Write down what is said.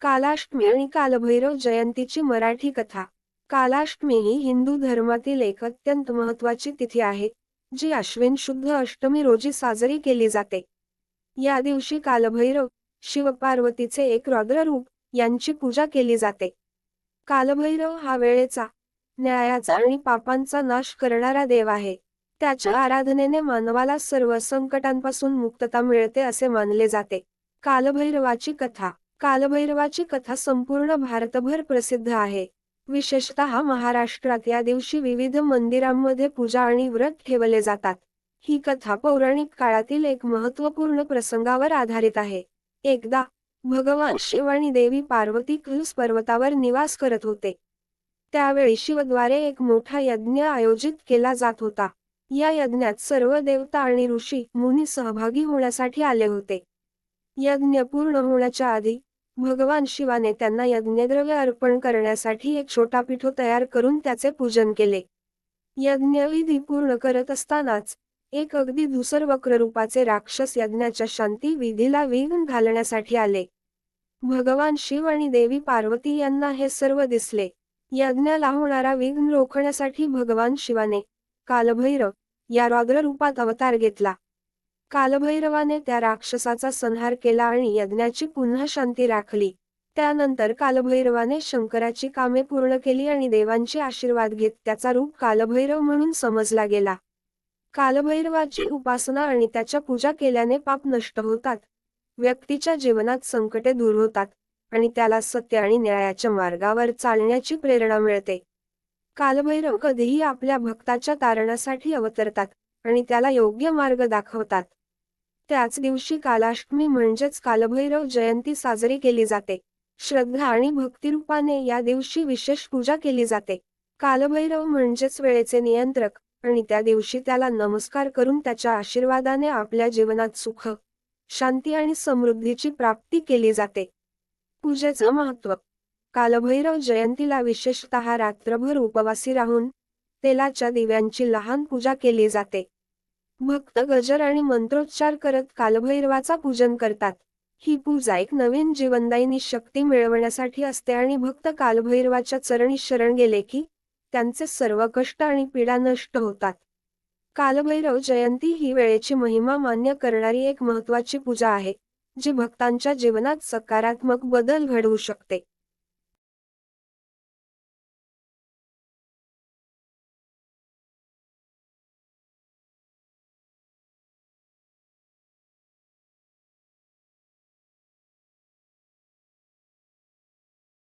कालाष्टमी आणि कालभैरव जयंतीची मराठी कथा. कालाष्टमी ही हिंदू धर्मातील एक अत्यंत महत्वाची तिथी आहे जी अश्विन शुद्ध अष्टमी रोजी साजरी केली जाते. या दिवशी कालभैरव शिवपार्वतीचे एक रौद्ररूप यांची पूजा केली जाते. कालभैरव हा वेळेचा न्यायाचा आणि पापांचा नाश करणारा देव आहे. त्याच्या आराधनेने मानवाला सर्व संकटांपासून मुक्तता मिळते असे मानले जाते. कालभैरवाची कथा. कालभैरवाची कथा संपूर्ण भारतभर प्रसिद्ध आहे. विशेषतः महाराष्ट्रात या दिवशी विविध मंदिरांमध्ये पूजा आणि व्रत ठेवले जातात. ही कथा पौराणिक काळातील एक महत्त्वपूर्ण प्रसंगावर आधारित आहे. एकदा भगवान शिव आणि देवी पार्वती कैलास पर्वतावर निवास करत होते. त्यावेळी शिवद्वारे एक मोठा यज्ञ आयोजित केला जात होता. या यज्ञात सर्व देवता आणि ऋषी मुनी सहभागी होण्यासाठी आले होते. यज्ञ पूर्ण होण्याच्या आधी भगवान शिवाने त्यांना यज्ञद्रव्य अर्पण करण्यासाठी एक छोटा पिठो तयार करून त्याचे पूजन केले. यज्ञविधी पूर्ण करत असतानाच एक अगदी धुसर वक्ररूपाचे राक्षस यज्ञाच्या शांती विधीला विघ्न घालण्यासाठी आले. भगवान शिव आणि देवी पार्वती यांना हे सर्व दिसले. यज्ञाला होणारा विघ्न रोखण्यासाठी भगवान शिवाने कालभैरव या रौद्र रूपात अवतार घेतला. कालभैरवाने त्या राक्षसाचा संहार केला आणि यज्ञाची पुन्हा शांती राखली. त्यानंतर कालभैरवाने शंकराची कामे पूर्ण केली आणि देवांचे आशीर्वाद घेत त्याचा रूप कालभैरव म्हणून समजला गेला. कालभैरवाची उपासना आणि त्याच्या पूजा केल्याने पाप नष्ट होतात. व्यक्तीच्या जीवनात संकटे दूर होतात आणि त्याला सत्य आणि न्यायाच्या मार्गावर चालण्याची प्रेरणा मिळते. कालभैरव कधीही आपल्या भक्ताच्या तारणासाठी अवतरतात आणि त्याला योग्य मार्ग दाखवतात. त्याच दिवशी कालाष्टमी म्हणजेच कालभैरव जयंती साजरी केली जाते. श्रद्धा आणि भक्तिरूपाने या दिवशी विशेष पूजा केली जाते. कालभैरव म्हणजेच वेळेचे नियंत्रक आणि त्या दिवशी त्याला नमस्कार करून त्याच्या आशीर्वादाने आपल्या जीवनात सुख शांती आणि समृद्धीची प्राप्ती केली जाते. पूजेचं महत्त्व कालभैरव जयंतीला विशेषतः रात्रभर उपवासी राहून तेलाच्या दिव्यांची लहान पूजा केली जाते. भक्त गजर आणि मंत्रोच्चार करत कालभैरवाचा पूजन करतात. ही पूजा एक नवीन जीवनदायिनी शक्ती मिळवण्यासाठी असते आणि भक्त कालभैरवाच्या चरणी शरण गेले की त्यांचे सर्व कष्ट आणि पीडा नष्ट होतात. कालभैरव जयंती ही वेळेची महिमा मान्य करणारी एक महत्वाची पूजा आहे जी भक्तांच्या जीवनात सकारात्मक बदल घडवू शकते.